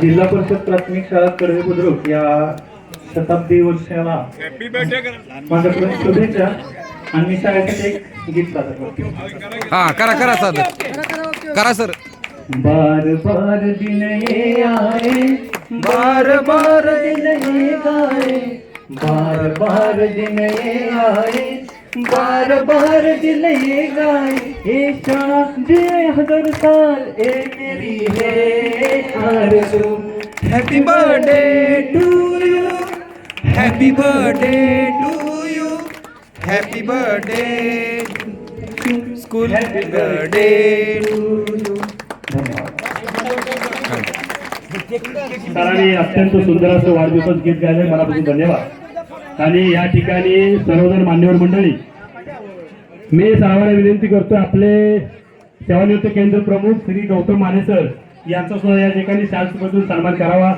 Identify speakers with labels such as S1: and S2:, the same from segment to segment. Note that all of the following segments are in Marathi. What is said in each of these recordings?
S1: जिल्हा परिषद प्राथमिक शाळा कडवे बुद्रुक या शताब्दी वर्षाला माझ्याकडून शुभेच्छा. आणि मी शाळेसाठी एक गीत सादर करतो
S2: हा करा करा सादर करा सर.
S1: बार बार दिन ये आए बार बार दिन ये गाए बार बार दिन ये आए बार बार दिल ये गाए ये चाँद हज़ार साल ए मेरी है आरज़ू।
S2: Happy birthday to you happy birthday to you happy birthday school happy birthday to
S1: सरांनी अत्यंत सुंदर असं वाढदिवसाचं गीत गायले मनापासून धन्यवाद. आणि या ठिकाणी सर्वजण मान्यवर मंडळी मी सर्वांना विनंती करतो आपले सेवानिवृत्त केंद्र प्रमुख श्री गौतम माने सर यांचा सुद्धा या ठिकाणी शाळेमधून सन्मान करावा.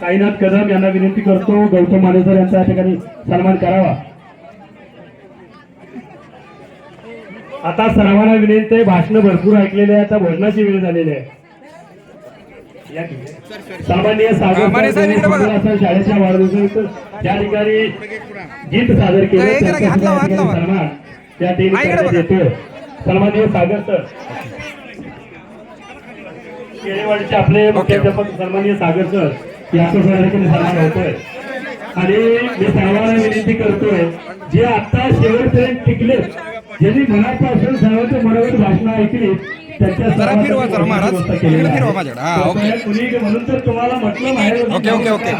S1: साईनाथ कदम यांना विनंती करतो गौतम माने सर यांचा या ठिकाणी सन्मान करावा. आता सर्वांना विनंती आहे भाषण भरपूर ऐकलेले आहे आता भोजनाची वेळ झालेली आहे या ठिकाणी. सन्माननीय सागर
S2: हा, माने साहेब इकडे बघा.
S1: साहेब शाळेच्या वाढदिवसानिमित्त त्या ठिकाणी गीत सादर केलं. सन्मान त्या ठिकाणी. येतो सागर सर. केळेवाडीचे आपले मुख्याध्यापक सन्माननीय सागर सर यांचा ठिकाणी सन्मान होतोय. आणि मी सर्वांना विनंती करतोय जे आता शेवटपर्यंत टिकले ज्यांनी मनापासून सर्वांच्या मनावर भाषण ऐकली
S2: जरा फिरवा जरा महाराज. इकडे. फिरवा माझ्याकडे. हा, ओके.
S1: कृपया कुणी म्हणून तर तुम्हाला म्हटलं बाहेर
S2: ओके, ओके, ओके.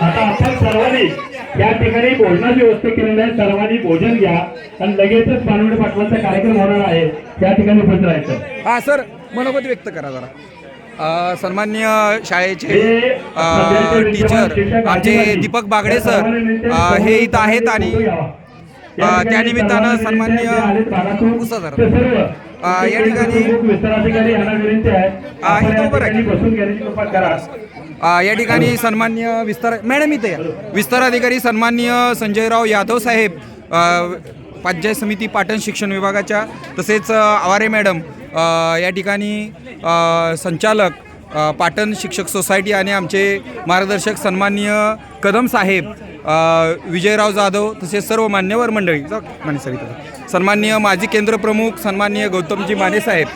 S1: आता आपण सर्वांनी या ठिकाणी भोजनाची व्यवस्था केलेली आहे सर्वांनी भोजन घ्या आणि लगेचच पानवडे पाटलांचा कार्यक्रम होणार आहे त्या ठिकाणी उपस्थित राहायचं
S2: हा सर मनोगत व्यक्त करा जरा अ, सन्माननीय शाळेचे टीचर आमचे दीपक बागडे सर हे इथं आहेत आणि त्या निमित्तानं
S1: सर्वांना
S2: सन्माननीय
S1: विनंती आहे, जे आलेत भागातून,
S2: उसा जरा.
S1: ते सर्व
S2: अ, या ठिकाणी-
S1: या. ठिकाणी
S2: सन्मान्य विस्तार मॅडम इथे विस्तार अधिकारी सन्माननीय संजयराव यादव साहेब पंचायत समिती पाटण शिक्षण विभागाच्या तसेच आवारे मॅडम या ठिकाणी संचालक पाटण शिक्षक सोसायटी आणि आमचे मार्गदर्शक सन्माननीय कदम साहेब विजयराव जाधव तसेच सर्व मान्यवर मंडळी. माने साहेब सन्माननीय माजी केंद्र प्रमुख सन्माननीय गौतमजी माने साहेब.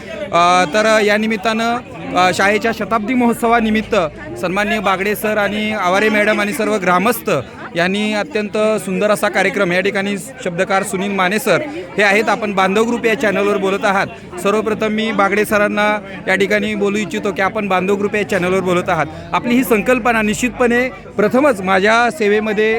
S2: तर या निमित्तानं शाळेच्या शताब्दी महोत्सवानिमित्त सन्माननीय बागडे सर आणि आवारे मॅडम आणि सर्व ग्रामस्थ यांनी अत्यंत सुंदर असा कार्यक्रम या ठिकाणी शब्दकार सुनील माने सर हे आहेत. आपण बांधव ग्रुप या चॅनलवर बोलत आहात. सर्वप्रथम मी बागडे सरांना या ठिकाणी बोलू इच्छितो की आपण बांधव ग्रुप या चॅनलवर बोलत आहात. आपली ही संकल्पना निश्चितपणे प्रथमच माझ्या सेवेमध्ये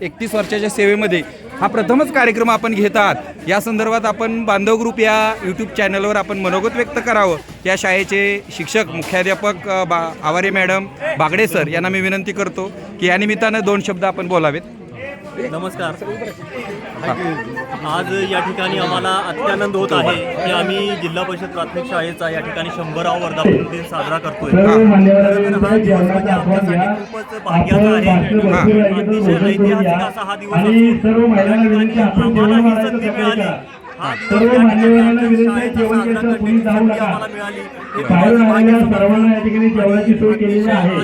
S2: एकतीस वर्षाच्या सेवेमध्ये हा प्रथमच कार्यक्रम आपण घेतात. या संदर्भात आपण बांधव ग्रुप या यूट्यूब चॅनलवर आपण मनोगत व्यक्त करावं. या शाळेचे शिक्षक मुख्याध्यापक बा आवारे मॅडम बागडे सर यांना मी विनंती करतो की या निमित्तानं दोन शब्द आपण बोलावेत.
S3: नमस्कार आज या ठिकाणी आम्हाला अत्यानंद होत आहे की आम्ही जिल्हा परिषद प्राथमिक शाळेचा या ठिकाणी शंभरावा वर्धापन दिन साजरा करतोय खरं तर हा दिवस म्हणजे. आमच्यासाठी खूपच भाग्याचा आहे अतिशय ऐतिहासिक. असा हा दिवस असतो. या ठिकाणी आम्हाला ही संधी मिळाली
S1: सर्व मान्यवरांना विनंती आहे,
S3: शाळेचा
S1: जेवण
S3: साजरा
S1: घ्यायचं,
S3: करण्याची
S1: कुणी जाऊ
S3: संधी
S1: नका.
S3: आम्हाला मिळाली
S1: बाहेरून
S3: खूपच
S1: आलेल्या
S3: भाग्याचं
S1: सर्वांना या ठिकाणी जेवणाची सोय केलेली आहे.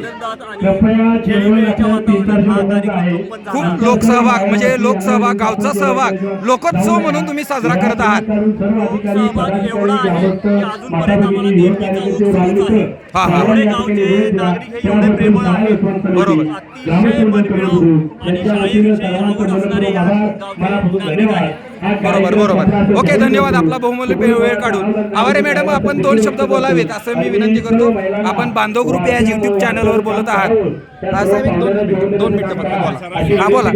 S1: कृपया जेवण आपल्याला तीन चारशे लोकांचं आहे.
S2: खूप लोकसहभाग म्हणजे लोकसहभाग गावचा सहभाग लोकोत्सव म्हणून तुम्ही साजरा करत आहात.
S3: सहभाग एवढा आहे की अजूनपर्यंत आम्हाला देणगीचा उत्सव सुरूच आहे.
S2: हा, हा.
S3: एवढे गावचे नागरिक हे एवढे प्रेमळ आहेत.
S2: बरोबर.
S3: अतिशय मनमिळावू
S2: बरोबर बरोबर. ओके धन्यवाद. आपला बहुमूल्य वेळ काढून. आवारे मॅडम आपण दोन शब्द बोलावेत असं मी विनंती करतो. आपण बांधव ग्रुप या युट्यूब चॅनलवर बोलत आहात. दोन मिनिटं दोन मिनिटं फक्त बोला. हा बोला.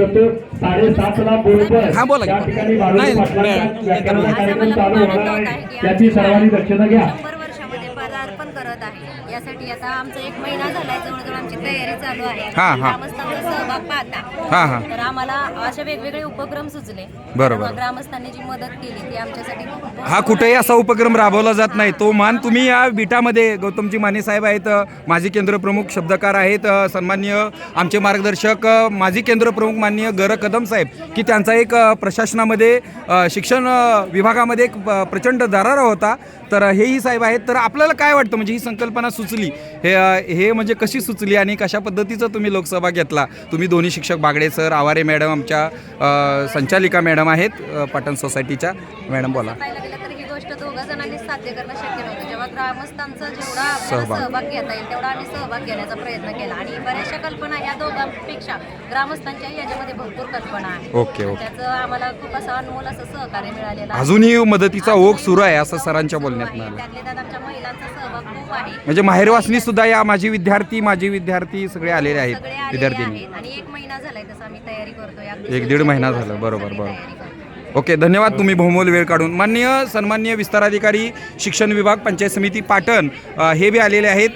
S2: हा, बोला नाही,
S1: त्याची सर्वांनी दक्षता घ्या.
S4: शंभर वर्षामध्ये पदार्पण करत आहे. यासाठी आता आमचा एक महिना झालाय जवळजवळ आमची तयारी चालू आहे.
S2: हा, हा.
S4: ग्रामस्थांचा सहभाग पाहता.
S2: हा हा.
S4: तर आम्हाला असे वेगवेगळे उपक्रम सुचले.
S2: बरोबर.
S4: ग्रामस्थांनी जी मदत केली ती आमच्यासाठी खूप
S2: हा कुठेही असा उपक्रम राबवला जात नाही. तो मान तुम्ही या विटामध्ये गौतमजी माने साहेब आहेत अ, माजी केंद्र प्रमुख शब्दकार आहेत अ, सन्माननीय आमचे मार्गदर्शक अ, माजी केंद्र प्रमुख माननीय गर कदम साहेब की त्यांचा एक अ, प्रशासनामध्ये अ, शिक्षण अ, विभागामध्ये एक प्रचंड दरारा होता. तर हेही साहेब आहेत. तर आपल्याला काय वाटतं? म्हणजे ही संकल्पना सुचली सुचली? हे हे म्हणजे कशी सुचली आणि कशा पद्धतीचा तुम्ही लोकसभा घेतला? तुम्ही दोन्ही शिक्षक बागडे सर आवारे मॅडम आमच्या संचालिका मॅडम आहेत अ, पाटण सोसायटीच्या. मॅडम बोला.
S4: दोघा जणांनी साध्य करणं शक्य नव्हतं जेव्हा ग्रामस्थांचा जेवढा आपल्याला
S2: सहभाग.
S4: सहभाग घेता येईल तेवढा आम्ही सहभाग घेण्याचा प्रयत्न केला आणि बऱ्याचशा कल्पना ह्या दोघांपेक्षा ग्रामस्थांच्या याच्यामध्ये भरपूर कल्पना आहेत
S2: ओके ओके
S4: त्याचं आम्हाला खूप असं अनमोल असं सहकार्य मिळालेलं आहे.
S2: अजूनही मदतीचा ओघ सुरू आहे असं सरांच्या
S4: सुरू
S2: बोलण्यात
S4: आहे.
S2: मिळालं
S4: त्यातल्या त्यात आमच्या महिलांचा सहभाग खूप आहे
S2: म्हणजे माहेरवासनी सुद्धा या माझी विद्यार्थी माझी विद्यार्थी सगळे आलेले आहेत
S4: सगळे आलेले
S2: विद्यार्थ्यांनी
S4: आहेत आणि एक महिना झालाय तसं आम्ही तयारी करतोय अगदी
S2: एक दीड महिना झाला, बरोबर, बरोबर.
S4: तयारी करतोय.
S2: ओके धन्यवाद तुम्ही बहुमोल वेळ काढून. माननीय सन्मान्य विस्ताराधिकारी शिक्षण विभाग पंचायत समिती पाटण हे बी आलेले आहेत.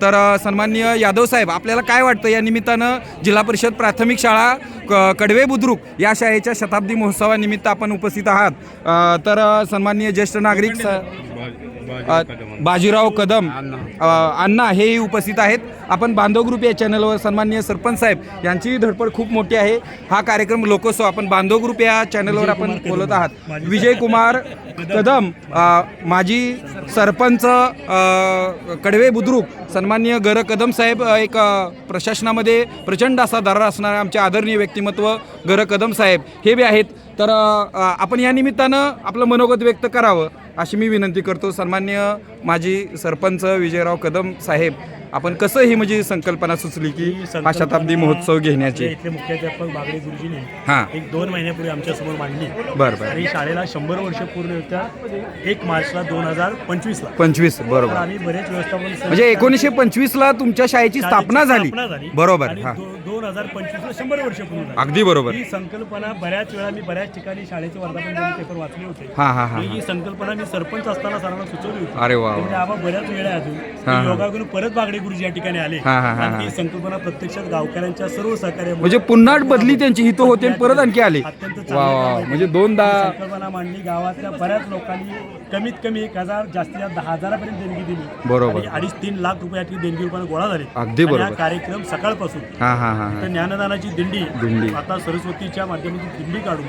S2: तर सन्मान्य सन्माननीय यादव साहेब आपल्याला काय वाटतं या निमित्तानं जिल्हा परिषद प्राथमिक शाळा क कडवे बुद्रुक या शाळेच्या शताब्दी महोत्सवानिमित्त आपण उपस्थित आहात. तर सन्मान्य सन्माननीय ज्येष्ठ नागरिक अ, बाजीराव कदम अ, अण्णा हेही उपस्थित आहेत. आपण बांधव ग्रुप या चॅनलवर सन्माननीय सरपंच साहेब यांचीही धडपड खूप मोठी आहे. हा कार्यक्रम लोकोत्सव आपण बांधव ग्रुप या चॅनलवर आपण बोलत आहात. विजय कुमार कदम. अ, माजी सरपंच अ, कडवे बुद्रुक सन्माननीय गर कदम साहेब अ, एक अ, प्रशासनामध्ये प्रचंड असा दरार असणारे आमचे आदरणीय व्यक्तिमत्व गर कदम साहेब हे बी आहेत. तर अ, आपण या निमित्तानं आपलं मनोगत व्यक्त करावं. अशी मी विनंती करतो. सन्मान्य माजी सरपंच विजयराव कदम साहेब आपण कसं ही म्हणजे संकल्पना सुचली की हा शताब्दी महोत्सव घेण्याची.
S1: इथले मुख्याध्यापक बागडे गुरुजीने
S2: हां.
S1: एक दोन महिन्यापूर्वी आमच्यासमोर मांडली.
S2: बरं बरं.
S1: आणि शाळेला शंभर वर्ष पूर्ण होत्या. एक मार्चला दोन हजार पंचवीसला.
S2: पंचवीस बरोबर.
S1: आम्ही बरेच व्यवस्थापन
S2: म्हणजे एकोणीसशे पंचवीसला तुमच्या शाळेची स्थापना झाली. बरोबर
S1: आणि
S2: हां.
S1: दोन हजार पंचवीसला शंभर वर्ष पूर्ण झाली.
S2: अगदी बरोबर.
S1: ही संकल्पना बऱ्याच वेळा मी बऱ्याच ठिकाणी शाळेचे वर्धापन दिन पेपर वाचले होते.
S2: हां हां हां
S1: आणि ही संकल्पना मी सरपंच असताना सरांना सुचवली होती.
S2: अरे वा
S1: म्हणजे आम्हा बऱ्याच वेळ अजून.
S2: हा, हा.
S1: योगाकडून परत बागडे गुरुजी या ठिकाणी आले
S2: हा, हा, हा,
S1: आणि ही संकल्पना प्रत्यक्षात गावकऱ्यांच्या सर्व सहकार्यामुळे
S2: म्हणजे पुन्हा बदली त्यांची हित होते आणि परत आणखी आले
S1: अत्यंत
S2: वा म्हणजे दोनदा
S1: संकल्पना मांडली गावातल्या बऱ्याच लोकांनी कमीत कमी एक हजार जास्तीत जास्त दहा हजारापर्यंत देणगी दिली
S2: बरोबर.
S1: आणि अडीच तीन लाख रुपयाची देणगी रुपयाने गोळा झाले
S2: अगदी
S1: आणि
S2: बरोबर.
S1: कार्यक्रम सकाळपासून
S2: हां हां हां
S1: तर ज्ञानदानाची दिंडी
S2: दिंडी.
S1: आता सरस्वतीच्या माध्यमातून दिंडी काढून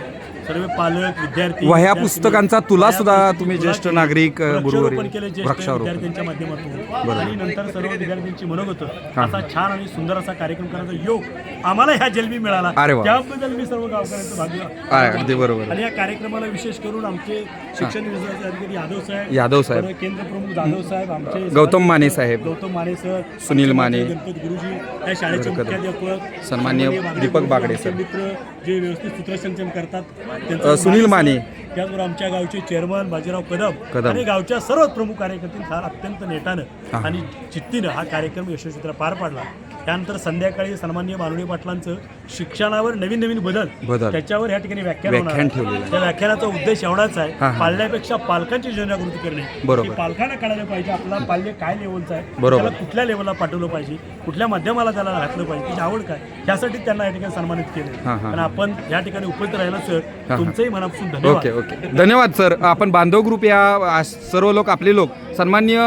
S1: सर्व पालक विद्यार्थी
S2: वह्या
S1: विद्यार्थिनी,
S2: पुस्तकांचा तुला
S1: वह्या
S2: सुद्धा तुम्ही ज्येष्ठ. नागरिक, अ,
S1: वृक्षारोपण. केले ज्येष्ठ
S2: वृक्षारोपण.
S1: विद्यार्थ्यांच्या माध्यमातून. आणि नंतर सर्व विद्यार्थ्यांची मनोगत
S2: हा.
S1: असा छान आणि सुंदर असा कार्यक्रम करायचा योग आम्हाला ह्या जन्मी मिळाला. त्याबद्दल मी सर्व गावकऱ्यांचं भाग्य
S2: अगदी बरोबर.
S1: आणि या कार्यक्रमाला विशेष करून आमचे शिक्षण विभागाचे अधिकारी यादव साहेब
S2: यादव साहेब.
S1: केंद्र प्रमुख जाधव साहेब आमचे
S2: गौतम माने साहेब.
S1: गौतम माने सर
S2: सुनील माने.
S1: गणपत गुरुजी या शाळेचे. मुख्याध्यापक
S2: सन्माननीय
S1: बागडे
S2: दीपक बागडे सर.
S1: मित्र जे व्यवस्थित सूत्रसंचलन करतात त्यांचं
S2: सुनील माने.
S1: त्याचबरोबर आमच्या गावचे चेअरमन बाजीराव कदम. आणि गावच्या सर्व प्रमुख कार्यकर्ते फार अत्यंत. नेटानं आणि चित्तीनं हा कार्यक्रम यशस्वीरित्या पार पाडला त्यानंतर संध्याकाळी सन्माननीय मानवणी पाटलांचं शिक्षणावर नवीन नवीन बदल
S2: बदल.
S1: त्याच्यावर या ठिकाणी व्याख्यान
S2: व्याख्यान
S1: होणार आहे.
S2: ठेवलेलं आहे.
S1: त्या व्याख्यानाचा उद्देश एवढाच
S2: हा,
S1: आहे. पाल्यापेक्षा पालकांची जनजागृती करणे
S2: बरोबर.
S1: की पालकांना कळायला पाहिजे आपला पाल्य काय लेवलचा आहे
S2: बरोबर.
S1: त्याला कुठल्या लेवलला पाठवलं पाहिजे कुठल्या माध्यमाला त्याला घातलं पाहिजे त्याची आवड काय यासाठी त्यांना या ठिकाणी सन्मानित केले
S2: हा, हा.
S1: आणि आपण या ठिकाणी उपस्थित राहिला सर. तुमचंही मनापासून धन्यवाद
S2: ओके ओके धन्यवाद सर आपण बांधव ग्रुप या आ, सर्व लोक आपले लोक सन्मान्य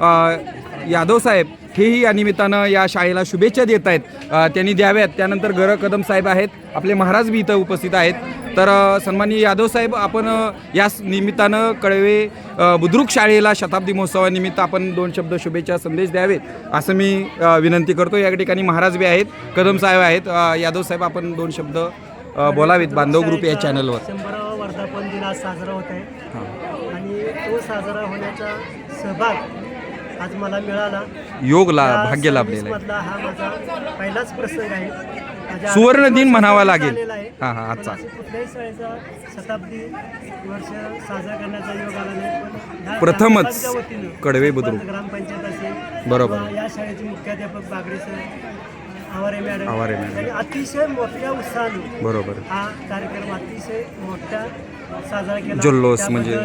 S2: अ, यादव साहेब हेही या निमित्तानं या शाळेला शुभेच्छा देत आहेत. त्यांनी द्याव्यात. त्यानंतर गर कदम साहेब आहेत. आपले महाराज बी इथं उपस्थित आहेत. तर सन्माननीय यादव साहेब आपण या निमित्तानं कळवे बुद्रुक शाळेला शताब्दी महोत्सवानिमित्त आपण दोन शब्द शुभेच्छा संदेश द्यावेत असं मी विनंती करतो. या ठिकाणी महाराज बी आहेत कदम साहेब आहेत. यादव साहेब आपण दोन शब्द बोलावेत बांधव ग्रुप या चॅनलवर.
S5: शंभरावा वर्धापन साजरा होत आहे. आणि तो साजरा होण्याचा सहभाग आज मला मिळाला
S2: योग ला
S5: या
S2: भाग्य लाभलेलं आहे
S5: हा माझा पहिलाच प्रसंग आहे माझ्या
S2: सुवर्ण दिन म्हणावा लागेल.
S5: आहे.
S2: हा, हा, आजचा.
S5: कुठल्याही शाळेचा शताब्दी वर्ष साजरा करण्याचा योग आला नाही पण ह्या
S2: प्रथमच
S5: वतीनं,
S2: कडवे
S5: सरपंच,
S2: बुद्रुक.
S5: ग्रामपंचायत असेल
S2: बरोबर.
S5: किंवा या शाळेचे मुख्याध्यापक Bagade sir Aware madam
S2: Aware madam.
S5: अतिशय मोठ्या उत्साहाने
S2: बरोबर
S5: हा कार्यक्रम अतिशय मोठ्या साजरा केला.
S2: जल्लोष म्हणजे-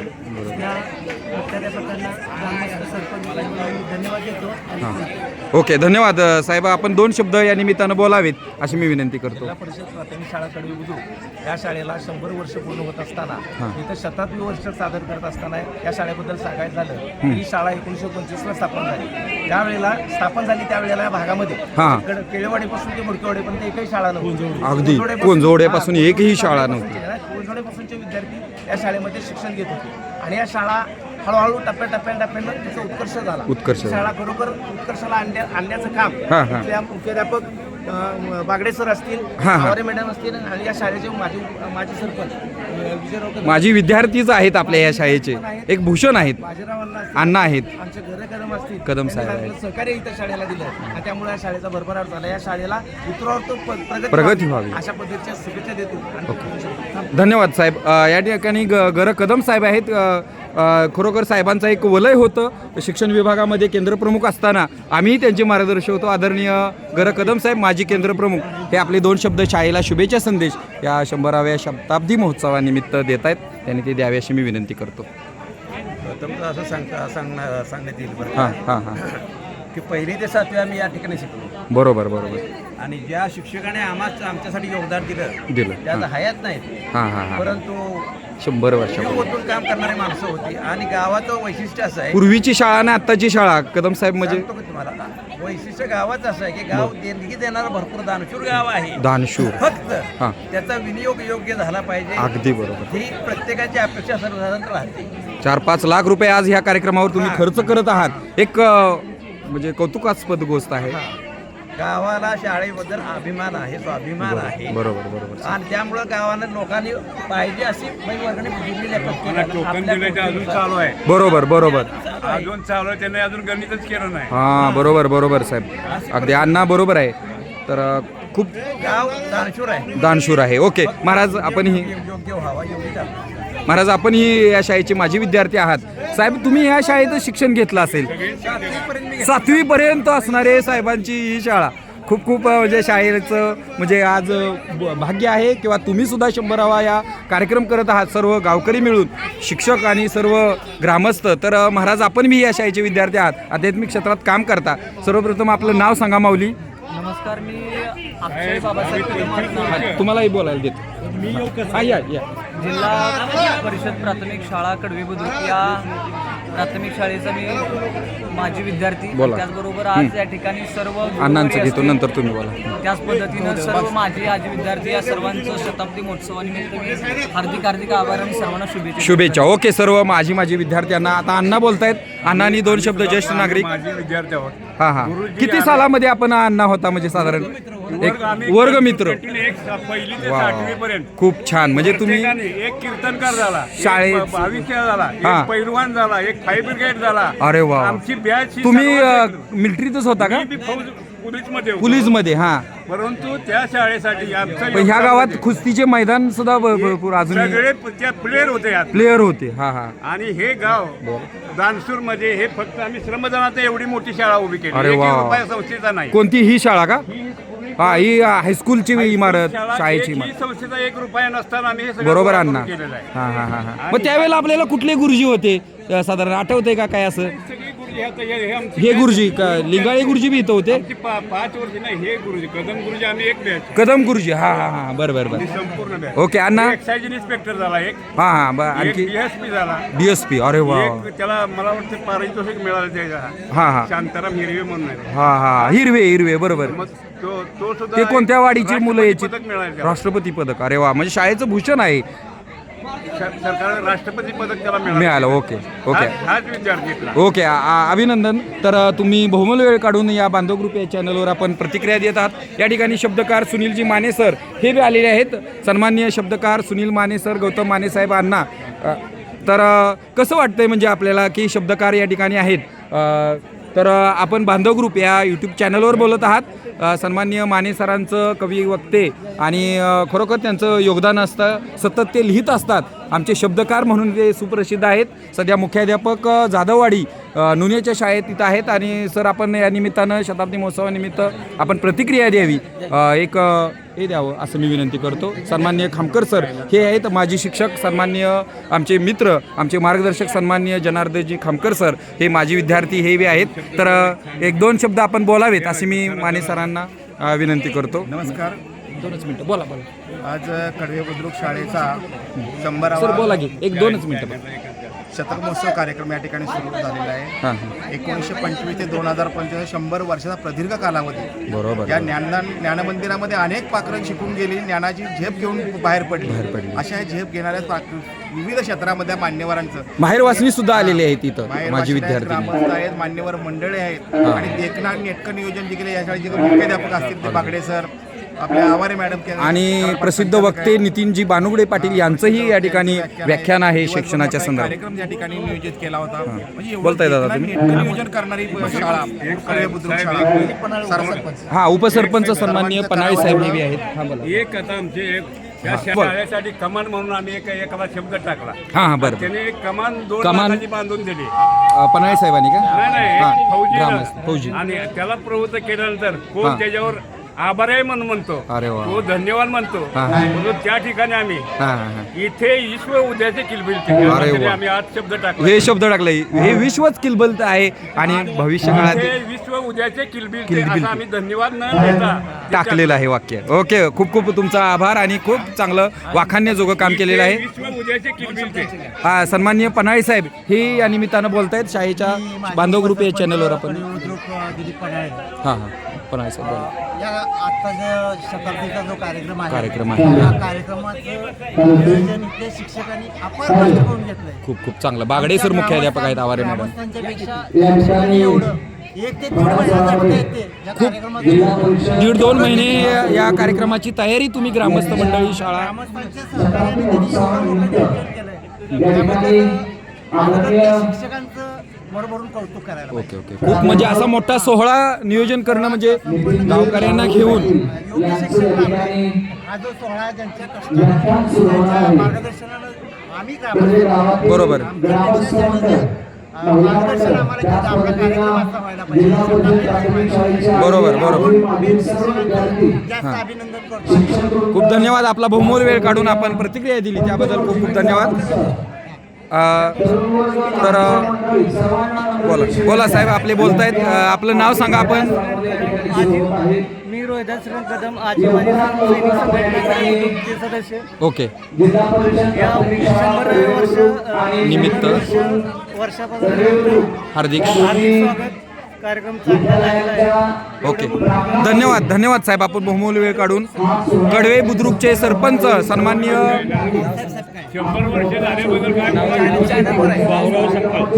S2: हां. ओके धन्यवाद. साहेब आपण दोन शब्द या निमित्तानं बोलावेत अशी मी विनंती करतो.
S6: परिषद प्राथमिक शाळा कडवी बुद्रुक या शाळेला शंभर वर्ष पूर्ण होत असताना इथं शताब्दी वर्ष सादर करत असताना या शाळेबद्दल सांगायचं झालं ही शाळा एकोणीसशे पंचवीसला स्थापन झाली. त्यावेळेला स्थापन झाली त्यावेळेला या भागामध्ये.
S2: हां.
S6: केळेवाडीपासून ते मुडकेवाडीपर्यंत एकही शाळा नव्हती.
S2: अगदी.
S6: हां,
S2: एकही शाळा नव्हती.
S6: विद्यार्थी या शाळेमध्ये शिक्षण घेत होते. आणि या शाळा हळूहळू टप्प्याटप्प्याने टप्प्यानं त्याचा उत्कर्ष झाला.
S2: उत्कर्ष
S6: शाळा खरोखर उत्कर्षाला आणण्या आणण्याचं काम.
S2: हां, हां.
S6: इथल्या मुख्याध्यापक अ, बागडे सर असतील
S2: हां, हां.
S6: आवारे मॅडम असतील आणि या शाळेचे माजी माजी सरपंच.
S2: माझी विद्यार्थीच आहेत आपल्या या शाळेचे. एक भूषण आहेत. अण्णा आहेत.
S6: आमचे घरे कदम असतील
S2: कदम
S6: त्यांनी
S2: साहेब
S6: लागलेलं सहकार्य इथं शाळेला दिलं आणि त्यामुळे या शाळेचा भरभराट झाला. या शाळेला उत्तरावर तो प- प्रगती
S2: व्हावी.
S6: अशा पद्धतीच्या शुभेच्छा देतो. आणि
S2: धन्यवाद साहेब. अ, या ठिकाणी ग गर कदम साहेब आहेत. अ, खरोखर साहेबांचं एक वलय होतं. शिक्षण विभागामध्ये केंद्रप्रमुख असताना आम्हीही त्यांचे मार्गदर्शक होतो. आदरणीय गर कदम साहेब माजी केंद्रप्रमुख हे आपले दोन शब्द शाळेला शुभेच्छा संदेश या शंभराव्या शताब्दी महोत्सवानिमित्त देत आहेत त्यांनी ते द्यावे अशी मी विनंती करतो.
S7: प्रथम असं सांगता सांगणार सांगण्यात येईल बरं
S2: हां हां हां.
S7: की पहिली ते सातवी आम्ही या ठिकाणी शिकलो.
S2: बरोबर बरोबर.
S7: आणि ज्या शिक्षकाने आम्हाला आमच्यासाठी योगदान दिलं
S2: दिलं.
S7: त्यात
S2: हां.
S7: हयात नाहीत.
S2: हां हां हां.
S7: परंतु
S2: शंभर
S7: जीव ओतून काम करणारी माणसं होती आणि गावाचं वैशिष्ट्य असं आहे
S2: पूर्वीची शाळा आणि आत्ताची शाळा कदम साहेब म्हणजे?
S7: सांगतो की तुम्हाला? वैशिष्ट्य गावाचं असं आहे की गाव देणगी देणारं भरपूर दानशूर गाव आहे.
S2: दानशूर.
S7: फक्त
S2: हां.
S7: त्याचा विनियोग योग्य झाला पाहिजे.
S2: अगदी बरोबर.
S7: ही प्रत्येकाची अपेक्षा सर्वसाधारण राहते.
S2: चार पाच लाख रुपये आज ह्या कार्यक्रमावर तुम्ही खर्च करत आहात. एक अ, म्हणजे कौतुकास्पद गोष्ट आहे.
S7: गावाला शाळेबद्दल अभिमान आहे स्वाभिमान आहे.
S2: बरोबर बरोबर.
S7: आणि त्यामुळं गावानं लोकांनी पाहिजे अशी वर्गणी दिलेली आहे प्रत्येकाला. आपल्या
S8: अजून चालू आहे.
S2: बरोबर बरोबर.
S8: अजून चालू आहे त्याने अजून गणितच केलं नाही.
S2: हां बरोबर बरोबर साहेब. अगदी अण्णा बरोबर आहे. तर अ, खूप
S7: गाव दानशूर आहे.
S2: दानशूर आहे. ओके महाराज आपण ही
S7: योग्य व्हावा योग्य चालू.
S2: महाराज आपण ही या शाळेचे माजी विद्यार्थी आहात. साहेब तुम्ही या शाळेत शिक्षण घेतलं असेल. सातवी पर्यंत असणारे साहेबांची ही शाळा. खूप खूप म्हणजे शाळेचं म्हणजे आज भाग्य आहे किंवा तुम्ही सुद्धा शंभरावा या कार्यक्रम करत आहात सर्व गावकरी मिळून शिक्षक आणि सर्व ग्रामस्थ. तर महाराज आपण मी या शाळेचे विद्यार्थी आहात. आध्यात्मिक क्षेत्रात काम करता. सर्वप्रथम आपलं नाव सांगा माऊली.
S9: नमस्कार मी बाबासाहेब
S2: तुम्हालाही बोलायला देतो. हा या या.
S9: जिल्हा परिषद प्राथमिक शाळा कडवी बुद्रुक या प्राथमिक शाळेचा मी माजी विद्यार्थी.
S2: बोला.
S9: त्याचबरोबर आज या ठिकाणी सर्व
S2: अण्णांचं घेतो. नंतर तुम्ही बोला.
S9: त्याच पद्धतीनं सर्व माझे आजी विद्यार्थी या सर्वांचं शताब्दी महोत्सवानिमित्त मी हार्दिक हार्दिक आभार आणि सर्वांना शुभेच्छा
S2: शुभेच्छा. ओके सर्व माझी माझी विद्यार्थ्यांना आता अण्णा बोलतायत. अण्णांनी दोन शब्द ज्येष्ठ नागरिक.
S8: माझे विद्यार्थी आहोत.
S2: हा हा. किती सालामध्ये आपण अण्णा होता म्हणजे साधारण? एक वर्ग मित्र
S8: एक पहिली ते
S2: वा.
S8: आठवी पर्यंत
S2: खूप छान. म्हणजे तुम्ही
S8: एक कीर्तनकार झाला एक
S2: शाळेत-
S8: भाविष्य झाला
S2: हा.
S8: एक पैलवान झाला एक फायर ब्रिगेड झाला.
S2: अरे वा
S8: आमची बॅच
S2: तुम्ही मिलिटरीतच होता का?
S8: फौज पोलीसमध्ये होतो.
S2: पोलीसमध्ये हा.
S8: परंतु त्या शाळेसाठी आमचं
S2: पण ह्या
S8: योगदान
S2: गावात
S8: म्हणजे
S2: कुस्तीचे मैदान सुद्धा भ- भरपूर अजून
S8: सगळे त्या प्लेअर होते यात.
S2: प्लेअर होते हा हा.
S8: आणि हे गाव दानसूरमध्ये हे फक्त आम्ही श्रमदानात एवढी मोठी शाळा उभी केली.
S2: अरे
S8: एक
S2: वा.
S8: रुपया संस्थेचा नाही.
S2: कोणती? ही शाळा का? हा ही हायस्कूलची इमारत
S8: शाळा
S2: शाळेची इमारत.
S8: संस्थेचा एक रुपया नसताना आम्ही हे सगळं
S2: बरोबर अण्णा.
S8: करून केलेलं आहे.
S2: हा हा हा हा. मग त्यावेळेला आपल्याला कुठले गुरुजी होते? साधारण आठवते का काय असं?
S8: हे-
S2: गुरुजी का लिंगाळे गुरुजी बी इथं होते?
S8: आमची पा- पाच वर्ष नाही हे गुरुजी कदम गुरुजी आम्ही एक बॅच.
S2: कदम गुरुजी हा हा हा बरं बरं बरं.
S8: संपूर्ण बॅच.
S2: ओके अण्णा?
S8: एक्साइज इन्स्पेक्टर झाला एक.
S2: हा हा बरं
S8: एक
S2: आणखी?
S8: डीएसपी झाला.
S2: डीएसपी अरे वा.
S8: एक त्याला मला वाटतं पारितोषिक मिळालं त्याचा.
S2: हा हा.
S8: शांताराम हिरवे म्हणून आहे
S2: हा हा. हिरवे हिरवे बरोबर.
S8: मग तो तो सुद्धा
S2: ते कोणत्या वाडीची मुलं
S8: राष्ट्रपती
S2: याची?
S8: पदक मिळालं त्याला.
S2: राष्ट्रपती पदक अरे वा. म्हणजे शाळेचं भूषण आहे.
S8: सरकारने राष्ट्रपती पदक त्याला मिळालं.
S2: मिळालं ओके ओके.
S8: हाच-.
S2: ओके आ- आ- अभिनंदन. तर अ, तुम्ही बहुमूल्य वेळ काढून या बांधव ग्रुप या चॅनलवर आपण प्रतिक्रिया देत आहात. या ठिकाणी शब्दकार सुनीलजी माने सर हे बी आलेले आहेत. सन्माननीय शब्दकार सुनील माने सर गौतम माने साहेब अण्णा. अ, तर अ, कसं वाटतंय म्हणजे आपल्याला की शब्दकार या ठिकाणी आहेत? अ, तर आपण बांधव ग्रुप या यूट्यूब चॅनलवर बोलत आहात. अ, सन्माननीय माने सरांचं कवी वक्ते आणि खरोखर त्यांचं योगदान असतं सतत ते लिहित असतात. आमचे शब्दकार म्हणून ते सुप्रसिद्ध आहेत. सध्या मुख्याध्यापक जाधववाडी नुनेच्या शाळेत तिथं आहेत आणि सर आपण या निमित्तानं शताब्दी महोत्सवानिमित्त आपण प्रतिक्रिया द्यावी. एक हे द्यावं असं मी विनंती करतो. सन्मान्य खामकर सर हे आहेत माजी शिक्षक सन्मान्य आमचे मित्र आमचे मार्गदर्शक सन्मान्य जनार्दनजी खामकर सर. हे माजी विद्यार्थी हे बी आहेत. तर एक दोन शब्द आपण बोलावेत असे मी माने सरांना विनंती करतो.
S10: नमस्कार.
S2: दोनच मिनटं बोला बोला.
S10: आज कडवे बुद्रुक शाळेचा
S2: सर
S10: शंभरावा
S2: बोला की एक दोनच मिनटं.
S10: शतक महोत्सव कार्यक्रम या ठिकाणी सुरू झालेला आहे. एकोणीसशे पंचवीस ते दोन हजार पंचवीस शंभर वर्षाचा प्रदीर्घ कालावधी.
S2: बरोबर.
S10: या ज्ञानदान ज्ञानमंदिरामध्ये अनेक पाखरं शिकून गेली ज्ञानाची झेप घेऊन बाहेर पडली.
S2: बाहेर पडली.
S10: अशा झेप घेणाऱ्या पाक- विविध क्षेत्रामध्ये मान्यवरांचं.
S2: बाहेर वाचनी सुद्धा आलेली आहे तिथं माझी
S10: आहेत,
S2: विद्यार्थी
S10: आहेत मान्यवर मंडळी आहेत. आणि देखना नेटकं नियोजन जे केले या शाळेचे मुख्याध्यापक असतील ते बागडे सर आपले आवारे मॅडम
S2: आणि प्रसिद्ध वक्ते नितीनजी बानुगडे पाटील यांचंही या ठिकाणी व्याख्यान आहे शिक्षणाच्या संदर्भात.
S10: कार्यक्रम या ठिकाणी नियोजित केला होता म्हणजे एवढं
S2: बोलताय दादा
S10: देखणं
S2: तुम्ही?
S10: नेटकं नियोजन करणारी शाळा
S2: हा उपसरपंच सन्माननीय पनाळे साहेब बी आहेत. हा बोला.
S8: एक आता आमचे एक त्या
S2: हा, बोल.
S8: शाळेसाठी कमान म्हणून आम्ही एक एखादा शब्द टाकला.
S2: हा हा बरं
S8: त्याने एक कमान दोन
S2: कमान-
S8: लाखाची बांधून दिली.
S2: अ, पनाळे साहेबांनी का?
S8: नाही नाही
S2: हा
S8: एक फौजी
S2: फौजी.
S8: आणि त्याला प्रवृत्त केल्यानंतर
S2: हा.
S8: कोण त्याच्यावर आभार आहे म्हणून म्हणतो.
S2: अरे वा.
S8: तो धन्यवाद म्हणतो.
S2: हा.
S8: म्हणून त्या ठिकाणी आम्ही.
S2: हा हा हा.
S8: इथे ईश्व उद्याचे किलबिल
S2: अरे वा.
S8: आम्ही आज शब्द टाकला.
S2: हे शब्द टाकले. हे. विश्वच किलबलत आहे आणि भविष्य काळात
S8: इथे विश्व उद्याचे किलबिल
S2: किलबिल.
S8: असं आम्ही धन्यवाद न देता
S2: टाकलेलं आहे वाक्य. ओके खूप खूप तुमचा आभार आणि खूप चांगलं वाखाण्याजोगं काम केलेलं आहे.
S8: विश्व उद्याचे किलबिल ते.
S2: हा सन्माननीय पनाळे साहेब हे या निमित्तानं बोलतायत. शाळेच्या बांधव ग्रुप या चॅनलवर आपण.
S5: दिलीप पडाळे
S2: हां हां. साहेब बोला.
S5: या शताब्दीचा जो कार्यक्रम आहे
S2: कार्यक्रम आहे.
S5: या कार्यक्रमाचं नियोजन इथल्या शिक्षकांनी अपार कष्ट करून घेतलंय.
S2: खूप खूप चांगलं. बागडे सर मुख्याध्यापक आहेत आवारे मॅडम.
S5: ग्रामस्थांच्यापेक्षा शिक्षकांनी एवढं एक ते दीड महिना झटता येते या कार्यक्रमाचं
S2: दीड दोन महिने या कार्यक्रमाची तयारी तुम्ही ग्रामस्थ मंडळी शाळा
S5: ग्रामस्थांच्या सहकार्याने त्यांनी एवढं मोठं नियोजन केलंय. त्याबद्दल अगोदर शिक्षकांचं भरभरून कौतुक करायला पाहिजे.
S2: ओके. ओके खूप म्हणजे असा मोठा सोहळा नियोजन करणं म्हणजे गावकऱ्यांना घेऊन.
S5: योग्य लाभले. हा जो सोहळा आहे, ज्यांच्या कष्टानं त्यांच्या मार्गदर्शनानं आम्ही ग्रामस्थ
S2: बरोबर.
S5: मार्गदर्शन आम्हाला केलं. आपला कार्यक्रम असा व्हायला पाहिजे. शताब्दी अशी व्हायला पाहिजे.
S2: बरोबर बरोबर.
S5: मी शिक्षकांचं जास्त अभिनंदन करतो.
S2: खूप धन्यवाद. आपला बहुमोल वेळ काढून आपण प्रतिक्रिया दिली. त्याबद्दल खूप खूप धन्यवाद. तर बोला. बोला साहेब आपले बोलतायत. अ, आपलं नाव सांगा आपण.
S5: मी रोहिदास कदम आजी माझे सैनिक संघटनेचे ग्रुपचे सदस्य.
S2: ओके.
S5: या शंभर वर्ष
S2: निमित्त.
S5: वर्षापासून
S2: हार्दिक
S5: हार्दिक स्वागत. कार्यक्रम चांगला आहे
S2: ओके धन्यवाद धन्यवाद साहेब आपण बहुमोल वेळ काढून कडवे बुद्रुकचे सरपंच सन्माननीय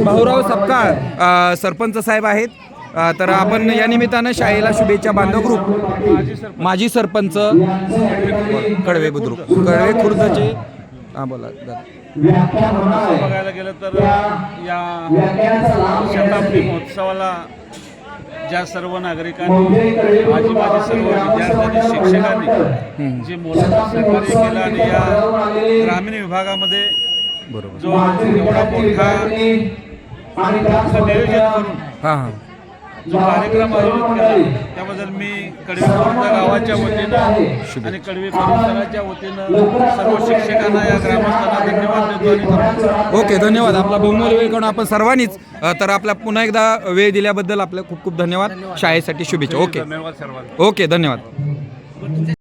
S8: भाऊराव सपकाळ.
S2: अ, सरपंच साहेब आहेत अ, तर आपण या निमित्तानं शाळेला शुभेच्छा बांधव ग्रुप माजी सरपंच कडवे बुद्रुक कडवे खुर्दचे हा बोला दादा.
S11: बघायला गेलं तर या शताब्दी महोत्सवाला ज्या सर्व नागरिकांनी माझी माझी सर्व विद्यार्थ्यांनी शिक्षकांनी जे मोलाचं सहकार्य केलं आणि या ग्रामीण विभागामध्ये
S2: बरोबर.
S11: जो एवढा मोठा नियोजन करून जो कार्यक्रम आयोजित केला त्याबद्दल मी कडवे गावाच्या वतीनं आणि कडवे परिसराच्या वतीनं सर्व शिक्षकांना या ग्रामस्थांना धन्यवाद देतो आणि.
S2: ओके धन्यवाद. आपला बहुमोल वेळ काढून आपण सर्वांनीच तर आपला पुन्हा एकदा वेळ दिल्याबद्दल आपलं खूप खूप धन्यवाद. शाळेसाठी शुभेच्छा. ओके.
S8: धन्यवाद सर्वांना.
S2: ओके धन्यवाद.